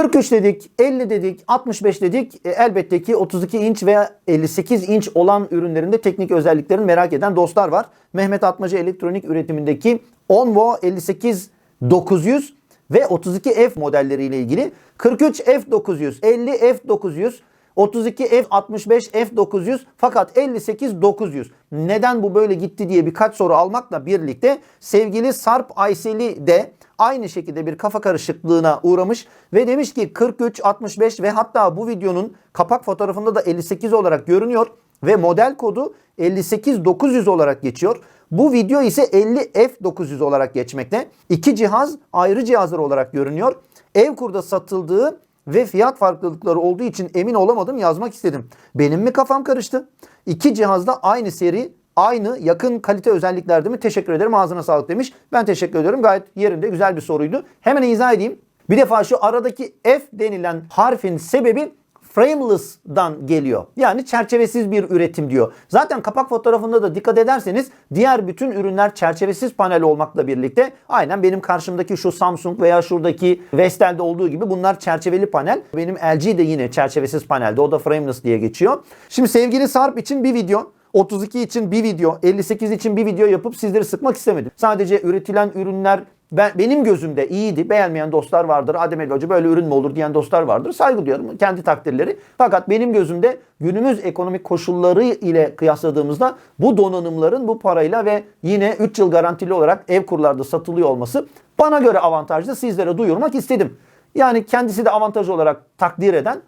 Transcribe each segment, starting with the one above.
43 dedik, 50 dedik, 65 dedik. E, elbette ki 32 inç veya 58 inç olan ürünlerinde teknik özelliklerini merak eden dostlar var. Mehmet Atmaca elektronik üretimindeki Onvo 58 900 ve 32F modelleriyle ilgili 43 F900, 50 F900, 32 F65 F900 fakat 58 900. Neden bu böyle gitti diye birkaç soru almakla birlikte sevgili Sarp Ayseli de aynı şekilde bir kafa karışıklığına uğramış ve demiş ki 43 65 ve hatta bu videonun kapak fotoğrafında da 58 olarak görünüyor ve model kodu 58 900 olarak geçiyor. Bu video ise 50 F900 olarak geçmekte. İki cihaz ayrı cihazlar olarak görünüyor. Evkur'da satıldığı ve fiyat farklılıkları olduğu için emin olamadım yazmak istedim. Benim mi kafam karıştı? İki cihazda aynı seri aynı yakın kalite özelliklerde mi? Teşekkür ederim ağzına sağlık demiş. Ben teşekkür ediyorum gayet yerinde güzel bir soruydu. Hemen izah edeyim. Bir defa şu aradaki F denilen harfin sebebi frameless'dan geliyor. Yani çerçevesiz bir üretim diyor. Zaten kapak fotoğrafında da dikkat ederseniz diğer bütün ürünler çerçevesiz panel olmakla birlikte aynen benim karşımdaki şu Samsung veya şuradaki Vestel'de olduğu gibi bunlar çerçeveli panel. Benim LG de yine çerçevesiz panelde. O da frameless diye geçiyor. Şimdi sevgili Sarp için bir video 32 için bir video, 58 için bir video yapıp sizleri sıkmak istemedim. Sadece üretilen ürünler ben, benim gözümde iyiydi. Beğenmeyen dostlar vardır. Adem El Hoca böyle ürün mü olur diyen dostlar vardır. Saygı duyuyorum. Kendi takdirleri. Fakat benim gözümde günümüz ekonomik koşulları ile kıyasladığımızda bu donanımların bu parayla ve yine 3 yıl garantili olarak ev kurlarda satılıyor olması bana göre avantajlı. Sizlere duyurmak istedim. Yani kendisi de avantaj olarak takdir eden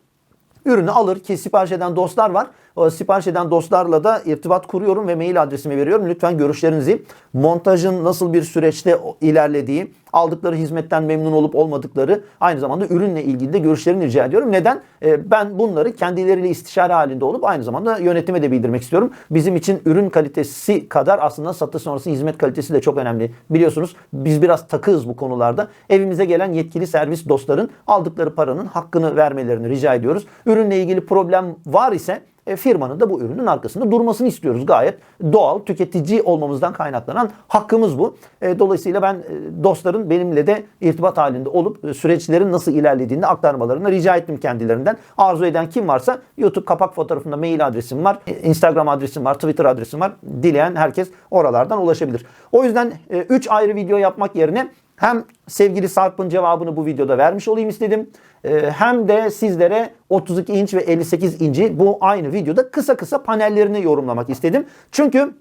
ürünü alır ki sipariş eden dostlar var. O sipariş eden dostlarla da irtibat kuruyorum ve mail adresimi veriyorum. Lütfen görüşlerinizi, montajın nasıl bir süreçte ilerlediği, aldıkları hizmetten memnun olup olmadıkları, aynı zamanda ürünle ilgili de görüşlerini rica ediyorum. Neden? Ee, ben bunları kendileriyle istişare halinde olup aynı zamanda yönetime de bildirmek istiyorum. Bizim için ürün kalitesi kadar aslında satış sonrası hizmet kalitesi de çok önemli. Biliyorsunuz biz biraz takığız bu konularda. Evimize gelen yetkili servis dostların aldıkları paranın hakkını vermelerini rica ediyoruz. Ürünle ilgili problem var ise e, firmanın da bu ürünün arkasında durmasını istiyoruz. Gayet doğal tüketici olmamızdan kaynaklanan hakkımız bu. E, dolayısıyla ben e, dostların benimle de irtibat halinde olup süreçlerin nasıl ilerlediğini aktarmalarını rica ettim kendilerinden. Arzu eden kim varsa YouTube kapak fotoğrafında mail adresim var, Instagram adresim var, Twitter adresim var. Dileyen herkes oralardan ulaşabilir. O yüzden 3 ayrı video yapmak yerine hem sevgili Sarp'ın cevabını bu videoda vermiş olayım istedim. Ee, hem de sizlere 32 inç ve 58 inci bu aynı videoda kısa kısa panellerini yorumlamak istedim. Çünkü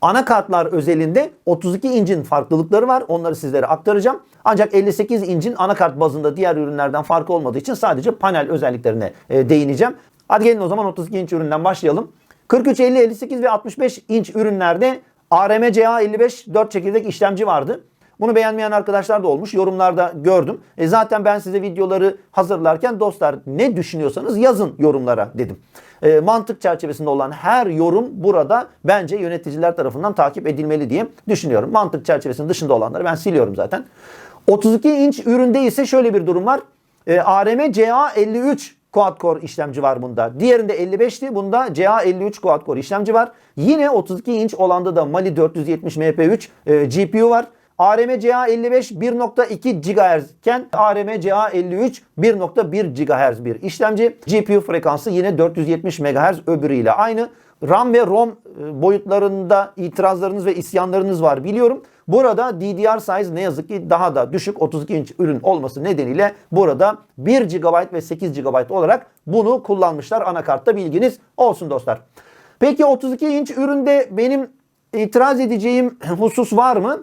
anakartlar özelinde 32 incin farklılıkları var. Onları sizlere aktaracağım. Ancak 58 incin anakart bazında diğer ürünlerden farkı olmadığı için sadece panel özelliklerine e, değineceğim. Hadi gelin o zaman 32 inç üründen başlayalım. 43, 50, 58 ve 65 inç ürünlerde ARM CA55 4 çekirdek işlemci vardı. Bunu beğenmeyen arkadaşlar da olmuş. Yorumlarda gördüm. E zaten ben size videoları hazırlarken dostlar ne düşünüyorsanız yazın yorumlara dedim. E, mantık çerçevesinde olan her yorum burada bence yöneticiler tarafından takip edilmeli diye düşünüyorum. Mantık çerçevesinin dışında olanları ben siliyorum zaten. 32 inç üründe ise şöyle bir durum var. E, ARM CA53 quad core işlemci var bunda. Diğerinde 55'ti. Bunda CA53 quad core işlemci var. Yine 32 inç olanda da Mali 470 MP3 e, GPU var. ARM CA55 1.2 GHz iken ARM CA53 1.1 GHz bir işlemci. GPU frekansı yine 470 MHz öbürüyle aynı. RAM ve ROM e, boyutlarında itirazlarınız ve isyanlarınız var biliyorum. Burada DDR size ne yazık ki daha da düşük 32 inç ürün olması nedeniyle burada 1 GB ve 8 GB olarak bunu kullanmışlar anakartta bilginiz olsun dostlar. Peki 32 inç üründe benim itiraz edeceğim husus var mı?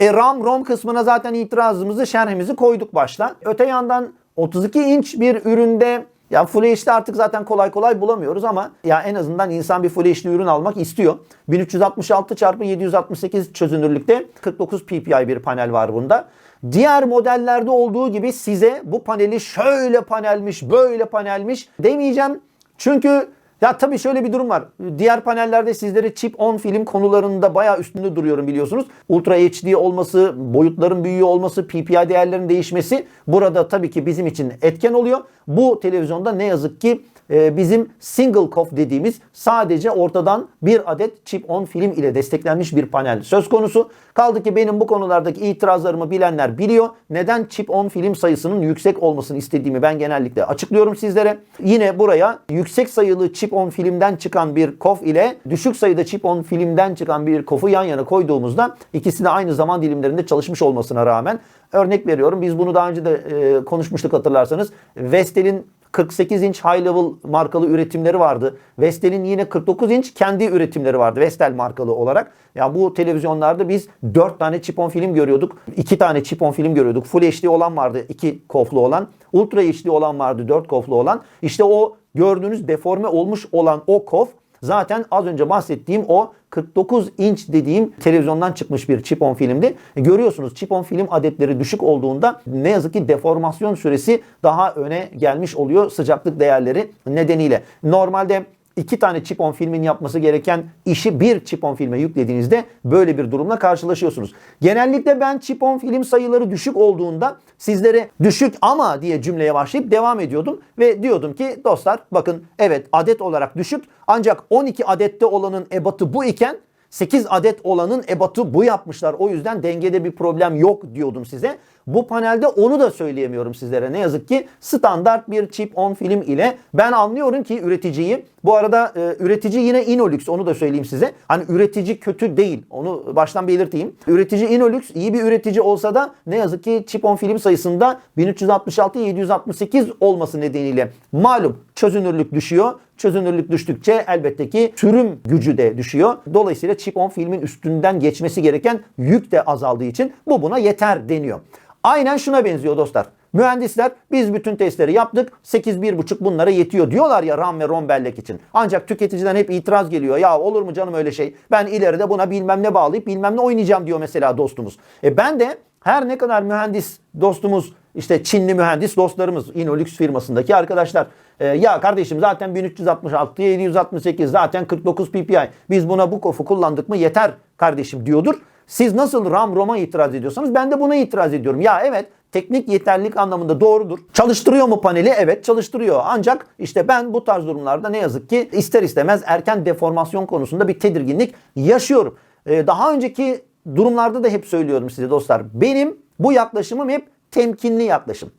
E RAM ROM kısmına zaten itirazımızı şerhimizi koyduk başta. Öte yandan 32 inç bir üründe ya Full HD artık zaten kolay kolay bulamıyoruz ama ya en azından insan bir Full HD ürün almak istiyor. 1366 x 768 çözünürlükte 49 ppi bir panel var bunda. Diğer modellerde olduğu gibi size bu paneli şöyle panelmiş, böyle panelmiş demeyeceğim. Çünkü Ya tabii şöyle bir durum var. Diğer panellerde sizlere chip on film konularında bayağı üstünde duruyorum biliyorsunuz. Ultra HD olması, boyutların büyüğü olması, PPI değerlerin değişmesi burada tabii ki bizim için etken oluyor. Bu televizyonda ne yazık ki e, bizim single COF dediğimiz sadece ortadan bir adet chip on film ile desteklenmiş bir panel söz konusu. Kaldı ki benim bu konulardaki itirazlarımı bilenler biliyor. Neden chip on film sayısının yüksek olmasını istediğimi ben genellikle açıklıyorum sizlere. Yine buraya yüksek sayılı chip on filmden çıkan bir COF ile düşük sayıda chip on filmden çıkan bir COF'u yan yana koyduğumuzda ikisi de aynı zaman dilimlerinde çalışmış olmasına rağmen örnek veriyorum. Biz bunu daha önce de e, konuşmuştuk hatırlarsanız. Vestel'in 48 inç high level markalı üretimleri vardı. Vestel'in yine 49 inç kendi üretimleri vardı Vestel markalı olarak. Ya bu televizyonlarda biz 4 tane chip-on film görüyorduk. 2 tane chip-on film görüyorduk. Full HD olan vardı 2 koflu olan. Ultra HD olan vardı 4 koflu olan. İşte o gördüğünüz deforme olmuş olan o kof zaten az önce bahsettiğim o 49 inç dediğim televizyondan çıkmış bir chip-on filmdi. E, görüyorsunuz chip-on film adetleri düşük olduğunda ne yazık ki deformasyon süresi daha öne gelmiş oluyor sıcaklık değerleri nedeniyle. Normalde iki tane chip-on filmin yapması gereken işi bir chip-on filme yüklediğinizde böyle bir durumla karşılaşıyorsunuz. Genellikle ben chip-on film sayıları düşük olduğunda sizlere düşük ama diye cümleye başlayıp devam ediyordum ve diyordum ki dostlar bakın evet adet olarak düşük ancak 12 adette olanın ebatı bu iken 8 adet olanın ebatı bu yapmışlar. O yüzden dengede bir problem yok diyordum size. Bu panelde onu da söyleyemiyorum sizlere. Ne yazık ki standart bir chip on film ile ben anlıyorum ki üreticiyi. Bu arada e, üretici yine Inolux onu da söyleyeyim size. Hani üretici kötü değil. Onu baştan belirteyim. Üretici Inolux iyi bir üretici olsa da ne yazık ki chip on film sayısında 1366 768 olması nedeniyle malum çözünürlük düşüyor. Çözünürlük düştükçe elbette ki sürüm gücü de düşüyor. Dolayısıyla chip on filmin üstünden geçmesi gereken yük de azaldığı için bu buna yeter deniyor. Aynen şuna benziyor dostlar. Mühendisler biz bütün testleri yaptık 8-1.5 bunlara yetiyor diyorlar ya RAM ve ROM bellek için. Ancak tüketiciden hep itiraz geliyor. Ya olur mu canım öyle şey? Ben ileride buna bilmem ne bağlayıp bilmem ne oynayacağım diyor mesela dostumuz. E ben de her ne kadar mühendis dostumuz işte Çinli mühendis dostlarımız Inolux firmasındaki arkadaşlar e, ya kardeşim zaten 1366 768 zaten 49 ppi biz buna bu kofu kullandık mı yeter kardeşim diyordur. Siz nasıl RAM ROM'a itiraz ediyorsanız ben de buna itiraz ediyorum. Ya evet teknik yeterlilik anlamında doğrudur. Çalıştırıyor mu paneli? Evet çalıştırıyor. Ancak işte ben bu tarz durumlarda ne yazık ki ister istemez erken deformasyon konusunda bir tedirginlik yaşıyorum. Ee, daha önceki durumlarda da hep söylüyorum size dostlar. Benim bu yaklaşımım hep temkinli yaklaşım.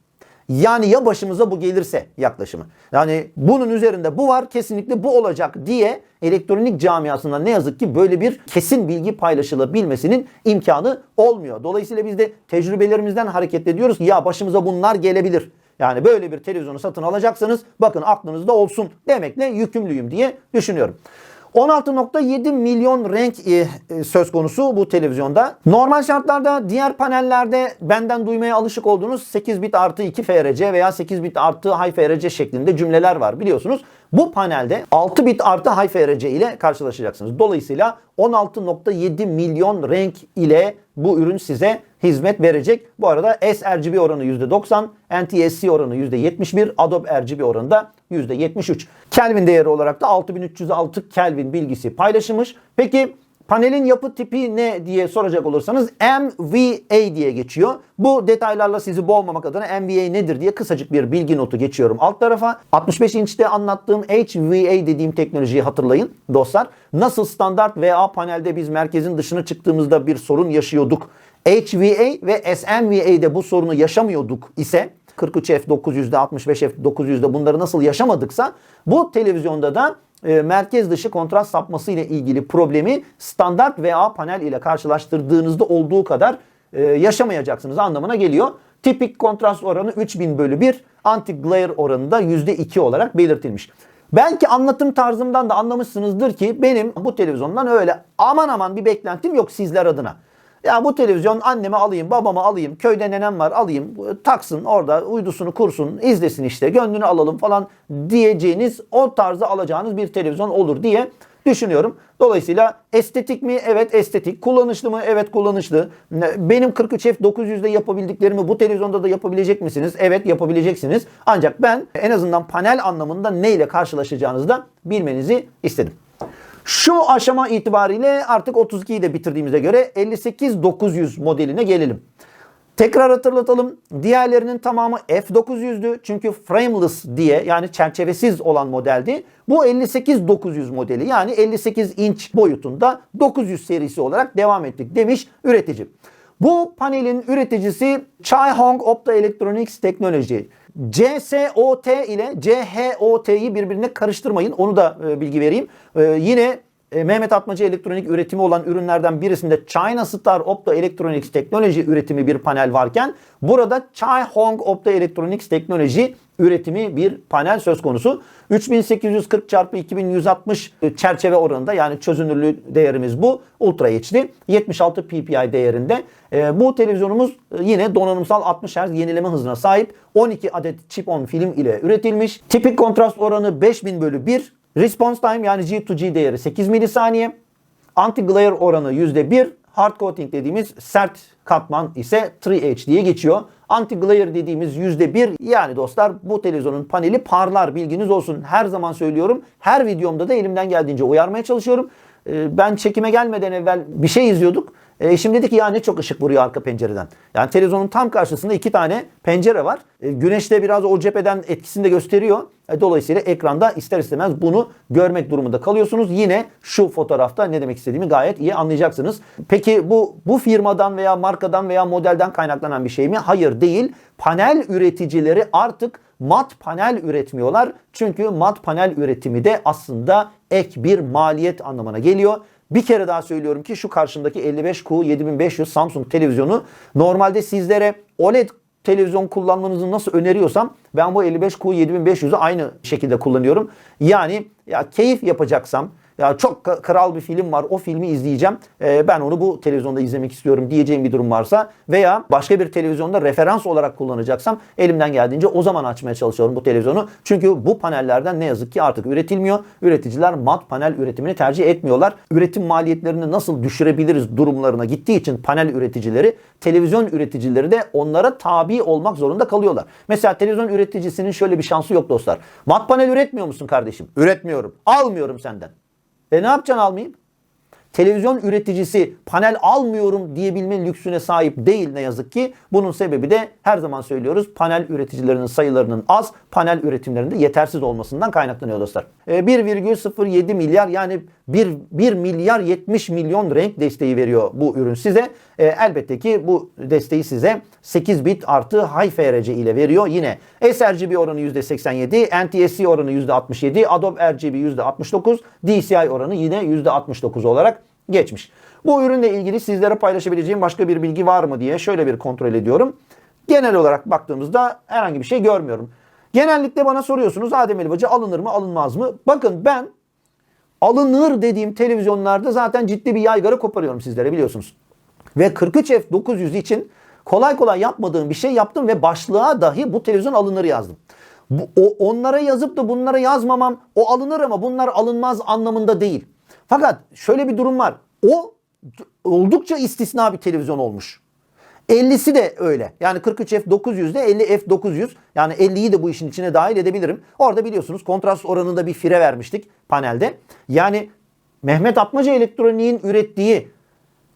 Yani ya başımıza bu gelirse yaklaşımı. Yani bunun üzerinde bu var kesinlikle bu olacak diye elektronik camiasında ne yazık ki böyle bir kesin bilgi paylaşılabilmesinin imkanı olmuyor. Dolayısıyla biz de tecrübelerimizden hareket ediyoruz. Ya başımıza bunlar gelebilir. Yani böyle bir televizyonu satın alacaksanız bakın aklınızda olsun demekle yükümlüyüm diye düşünüyorum. 16.7 milyon renk e, e, söz konusu bu televizyonda. Normal şartlarda diğer panellerde benden duymaya alışık olduğunuz 8 bit artı 2 FRC veya 8 bit artı high FRC şeklinde cümleler var biliyorsunuz. Bu panelde 6 bit artı high FRC ile karşılaşacaksınız. Dolayısıyla 16.7 milyon renk ile bu ürün size hizmet verecek. Bu arada sRGB oranı %90, NTSC oranı %71, Adobe RGB oranı da %73. Kelvin değeri olarak da 6306 Kelvin bilgisi paylaşılmış. Peki Panelin yapı tipi ne diye soracak olursanız MVA diye geçiyor. Bu detaylarla sizi boğmamak adına MVA nedir diye kısacık bir bilgi notu geçiyorum alt tarafa. 65 inçte anlattığım HVA dediğim teknolojiyi hatırlayın dostlar. Nasıl standart VA panelde biz merkezin dışına çıktığımızda bir sorun yaşıyorduk. HVA ve SMVA'de bu sorunu yaşamıyorduk ise 43F900'de 65F900'de bunları nasıl yaşamadıksa bu televizyonda da e, merkez dışı kontrast sapması ile ilgili problemi standart VA panel ile karşılaştırdığınızda olduğu kadar e, yaşamayacaksınız anlamına geliyor. Tipik kontrast oranı 3000 bölü 1, anti-glare oranı da %2 olarak belirtilmiş. Belki anlatım tarzımdan da anlamışsınızdır ki benim bu televizyondan öyle aman aman bir beklentim yok sizler adına. Ya bu televizyon anneme alayım, babama alayım, köyde nenem var alayım, taksın orada uydusunu kursun, izlesin işte, gönlünü alalım falan diyeceğiniz, o tarzda alacağınız bir televizyon olur diye düşünüyorum. Dolayısıyla estetik mi? Evet estetik. Kullanışlı mı? Evet kullanışlı. Benim 43F900'de yapabildiklerimi bu televizyonda da yapabilecek misiniz? Evet yapabileceksiniz. Ancak ben en azından panel anlamında ne ile karşılaşacağınızı da bilmenizi istedim. Şu aşama itibariyle artık 32'yi de bitirdiğimize göre 58900 modeline gelelim. Tekrar hatırlatalım. Diğerlerinin tamamı F900'dü. Çünkü frameless diye yani çerçevesiz olan modeldi. Bu 58900 modeli yani 58 inç boyutunda 900 serisi olarak devam ettik demiş üretici. Bu panelin üreticisi Chai-Hong Optoelectronics Technology. CSOT ile CHOT'yi birbirine karıştırmayın. Onu da e, bilgi vereyim. E, yine e, Mehmet Atmacı elektronik üretimi olan ürünlerden birisinde China Star Opto Electronics Teknoloji üretimi bir panel varken burada Chai Hong Opto Electronics Teknoloji üretimi bir panel söz konusu. 3840 çarpı 2160 çerçeve oranında yani çözünürlüğü değerimiz bu. Ultra HD 76 ppi değerinde. E, bu televizyonumuz yine donanımsal 60 Hz yenileme hızına sahip 12 adet chip on film ile üretilmiş. Tipik kontrast oranı 5000 bölü 1 Response time yani G2G değeri 8 milisaniye. Anti-glare oranı %1. Hard coating dediğimiz sert katman ise 3H diye geçiyor. Anti-glare dediğimiz %1 yani dostlar bu televizyonun paneli parlar bilginiz olsun. Her zaman söylüyorum. Her videomda da elimden geldiğince uyarmaya çalışıyorum. Ee, ben çekime gelmeden evvel bir şey izliyorduk. E, şimdi dedi ki ya ne çok ışık vuruyor arka pencereden. Yani televizyonun tam karşısında iki tane pencere var. E, güneş de biraz o cepheden etkisini de gösteriyor. E, dolayısıyla ekranda ister istemez bunu görmek durumunda kalıyorsunuz. Yine şu fotoğrafta ne demek istediğimi gayet iyi anlayacaksınız. Peki bu bu firmadan veya markadan veya modelden kaynaklanan bir şey mi? Hayır değil. Panel üreticileri artık mat panel üretmiyorlar. Çünkü mat panel üretimi de aslında ek bir maliyet anlamına geliyor. Bir kere daha söylüyorum ki şu karşımdaki 55Q 7500 Samsung televizyonu normalde sizlere OLED televizyon kullanmanızı nasıl öneriyorsam ben bu 55Q 7500'ü aynı şekilde kullanıyorum. Yani ya keyif yapacaksam ya çok kral bir film var o filmi izleyeceğim. E, ben onu bu televizyonda izlemek istiyorum diyeceğim bir durum varsa veya başka bir televizyonda referans olarak kullanacaksam elimden geldiğince o zaman açmaya çalışıyorum bu televizyonu. Çünkü bu panellerden ne yazık ki artık üretilmiyor. Üreticiler mat panel üretimini tercih etmiyorlar. Üretim maliyetlerini nasıl düşürebiliriz durumlarına gittiği için panel üreticileri, televizyon üreticileri de onlara tabi olmak zorunda kalıyorlar. Mesela televizyon üreticisinin şöyle bir şansı yok dostlar. Mat panel üretmiyor musun kardeşim? Üretmiyorum. Almıyorum senden. E ne yapacaksın almayayım? Televizyon üreticisi panel almıyorum diyebilme lüksüne sahip değil ne yazık ki. Bunun sebebi de her zaman söylüyoruz panel üreticilerinin sayılarının az, panel üretimlerinde yetersiz olmasından kaynaklanıyor dostlar. E, 1,07 milyar yani 1, 1 milyar 70 milyon renk desteği veriyor bu ürün size. E, elbette ki bu desteği size 8 bit artı high FRC ile veriyor. Yine sRGB oranı %87, NTSC oranı %67, Adobe RGB %69, DCI oranı yine %69 olarak geçmiş. Bu ürünle ilgili sizlere paylaşabileceğim başka bir bilgi var mı diye şöyle bir kontrol ediyorum. Genel olarak baktığımızda herhangi bir şey görmüyorum. Genellikle bana soruyorsunuz Adem Elbacı alınır mı alınmaz mı? Bakın ben alınır dediğim televizyonlarda zaten ciddi bir yaygara koparıyorum sizlere biliyorsunuz. Ve 43F900 için kolay kolay yapmadığım bir şey yaptım ve başlığa dahi bu televizyon alınır yazdım. Bu, o, onlara yazıp da bunlara yazmamam o alınır ama bunlar alınmaz anlamında değil. Fakat şöyle bir durum var. O oldukça istisna bir televizyon olmuş. 50'si de öyle. Yani 43F900'de 50F900 yani 50'yi de bu işin içine dahil edebilirim. Orada biliyorsunuz kontrast oranında bir fire vermiştik panelde. Yani Mehmet Atmaca Elektronik'in ürettiği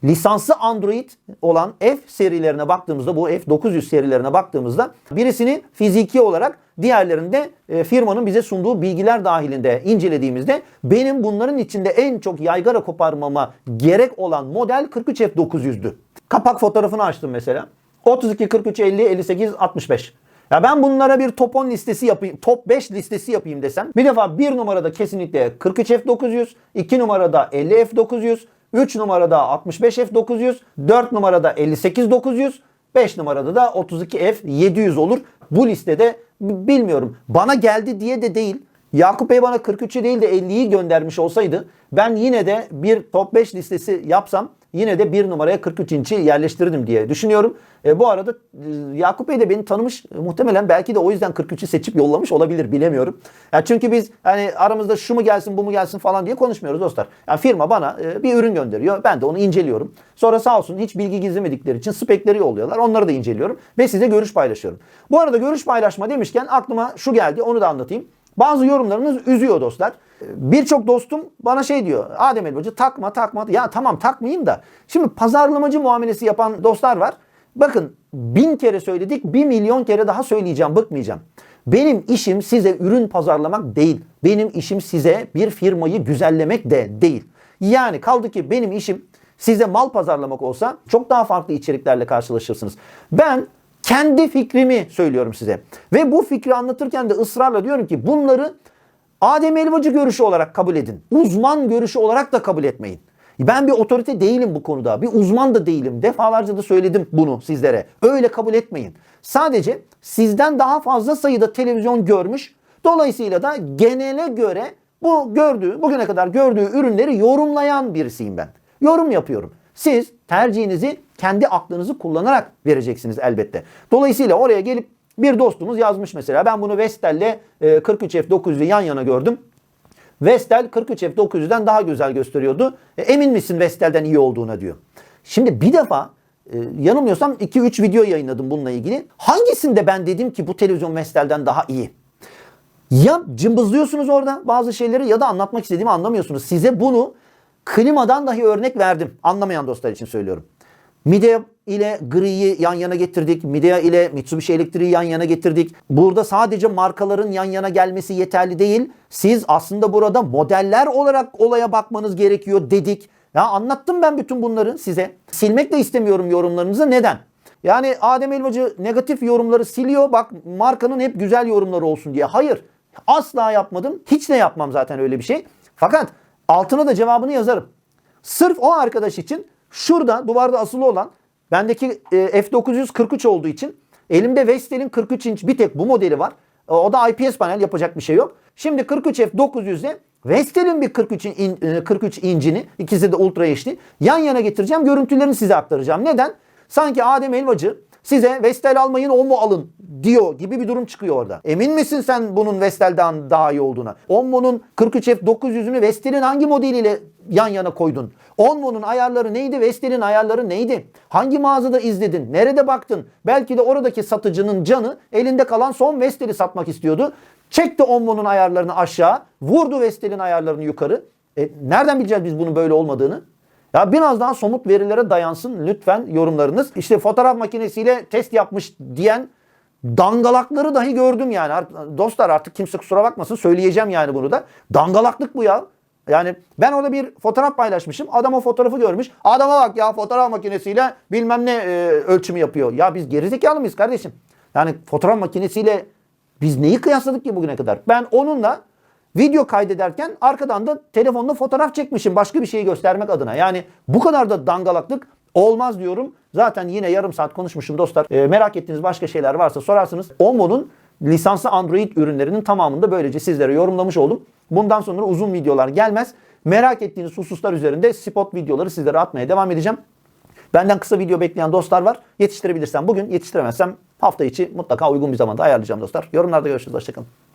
lisanslı Android olan F serilerine baktığımızda bu F900 serilerine baktığımızda birisini fiziki olarak diğerlerinde e, firmanın bize sunduğu bilgiler dahilinde incelediğimizde benim bunların içinde en çok yaygara koparmama gerek olan model 43F900'dü. Kapak fotoğrafını açtım mesela. 32, 43, 50, 58, 65. Ya ben bunlara bir top 10 listesi yapayım, top 5 listesi yapayım desem. Bir defa bir numarada kesinlikle 43F900, 2 numarada 50F900, 3 numarada 65F900, 4 numarada 58-900, 5 numarada da 32F700 olur. Bu listede bilmiyorum bana geldi diye de değil. Yakup Bey bana 43'ü değil de 50'yi göndermiş olsaydı ben yine de bir top 5 listesi yapsam yine de bir numaraya 43 inç'i yerleştirdim diye düşünüyorum. E, bu arada e, Yakup Bey de beni tanımış. Muhtemelen belki de o yüzden 43'ü seçip yollamış olabilir bilemiyorum. Ya çünkü biz hani aramızda şu mu gelsin bu mu gelsin falan diye konuşmuyoruz dostlar. Yani firma bana e, bir ürün gönderiyor. Ben de onu inceliyorum. Sonra sağ olsun hiç bilgi gizlemedikleri için spekleri yolluyorlar. Onları da inceliyorum ve size görüş paylaşıyorum. Bu arada görüş paylaşma demişken aklıma şu geldi onu da anlatayım. Bazı yorumlarınız üzüyor dostlar. Birçok dostum bana şey diyor. Adem Elbacı takma takma. Ya tamam takmayayım da. Şimdi pazarlamacı muamelesi yapan dostlar var. Bakın bin kere söyledik bir milyon kere daha söyleyeceğim bıkmayacağım. Benim işim size ürün pazarlamak değil. Benim işim size bir firmayı güzellemek de değil. Yani kaldı ki benim işim size mal pazarlamak olsa çok daha farklı içeriklerle karşılaşırsınız. Ben kendi fikrimi söylüyorum size. Ve bu fikri anlatırken de ısrarla diyorum ki bunları Adem Elvacı görüşü olarak kabul edin. Uzman görüşü olarak da kabul etmeyin. Ben bir otorite değilim bu konuda. Bir uzman da değilim. Defalarca da söyledim bunu sizlere. Öyle kabul etmeyin. Sadece sizden daha fazla sayıda televizyon görmüş. Dolayısıyla da genele göre bu gördüğü, bugüne kadar gördüğü ürünleri yorumlayan birisiyim ben. Yorum yapıyorum. Siz tercihinizi kendi aklınızı kullanarak vereceksiniz elbette. Dolayısıyla oraya gelip bir dostumuz yazmış mesela. Ben bunu Vestel'le e, 43F900'ü yan yana gördüm. Vestel 43F900'den daha güzel gösteriyordu. E, emin misin Vestel'den iyi olduğuna diyor. Şimdi bir defa e, yanılmıyorsam 2-3 video yayınladım bununla ilgili. Hangisinde ben dedim ki bu televizyon Vestel'den daha iyi? Ya cımbızlıyorsunuz orada bazı şeyleri ya da anlatmak istediğimi anlamıyorsunuz. Size bunu klimadan dahi örnek verdim. Anlamayan dostlar için söylüyorum. Midea ile griyi yan yana getirdik. Midea ile Mitsubishi elektriği yan yana getirdik. Burada sadece markaların yan yana gelmesi yeterli değil. Siz aslında burada modeller olarak olaya bakmanız gerekiyor dedik. Ya anlattım ben bütün bunları size. Silmek de istemiyorum yorumlarınızı. Neden? Yani Adem Elvacı negatif yorumları siliyor. Bak markanın hep güzel yorumları olsun diye. Hayır. Asla yapmadım. Hiç de yapmam zaten öyle bir şey. Fakat altına da cevabını yazarım. Sırf o arkadaş için şurada duvarda asılı olan bendeki e, F943 olduğu için elimde Vestel'in 43 inç bir tek bu modeli var. E, O da IPS panel yapacak bir şey yok. Şimdi 43 F900'de Vestel'in bir 43 in, e, 43 incini ikisi de Ultra HD yan yana getireceğim. Görüntülerini size aktaracağım. Neden? Sanki Adem Elvacı size Vestel almayın o mu alın diyor gibi bir durum çıkıyor orada. Emin misin sen bunun Vestel'den daha iyi olduğuna? Onvo'nun 43F900'ünü Vestel'in hangi modeliyle yan yana koydun? Onvo'nun ayarları neydi? Vestel'in ayarları neydi? Hangi mağazada izledin? Nerede baktın? Belki de oradaki satıcının canı elinde kalan son Vestel'i satmak istiyordu. Çekti Onvo'nun ayarlarını aşağı, vurdu Vestel'in ayarlarını yukarı. E, nereden bileceğiz biz bunun böyle olmadığını? Ya biraz daha somut verilere dayansın lütfen yorumlarınız. İşte fotoğraf makinesiyle test yapmış diyen dangalakları dahi gördüm yani. Dostlar artık kimse kusura bakmasın söyleyeceğim yani bunu da. Dangalaklık bu ya. Yani ben orada bir fotoğraf paylaşmışım. Adam o fotoğrafı görmüş. Adama bak ya fotoğraf makinesiyle bilmem ne e, ölçümü yapıyor. Ya biz gerizekalı mıyız kardeşim? Yani fotoğraf makinesiyle biz neyi kıyasladık ki bugüne kadar? Ben onunla video kaydederken arkadan da telefonla fotoğraf çekmişim başka bir şeyi göstermek adına. Yani bu kadar da dangalaklık olmaz diyorum. Zaten yine yarım saat konuşmuşum dostlar. Ee, merak ettiğiniz başka şeyler varsa sorarsınız. Omo'nun lisanslı Android ürünlerinin tamamını da böylece sizlere yorumlamış oldum. Bundan sonra uzun videolar gelmez. Merak ettiğiniz hususlar üzerinde spot videoları sizlere atmaya devam edeceğim. Benden kısa video bekleyen dostlar var. Yetiştirebilirsem bugün, yetiştiremezsem hafta içi mutlaka uygun bir zamanda ayarlayacağım dostlar. Yorumlarda görüşürüz. Hoşçakalın.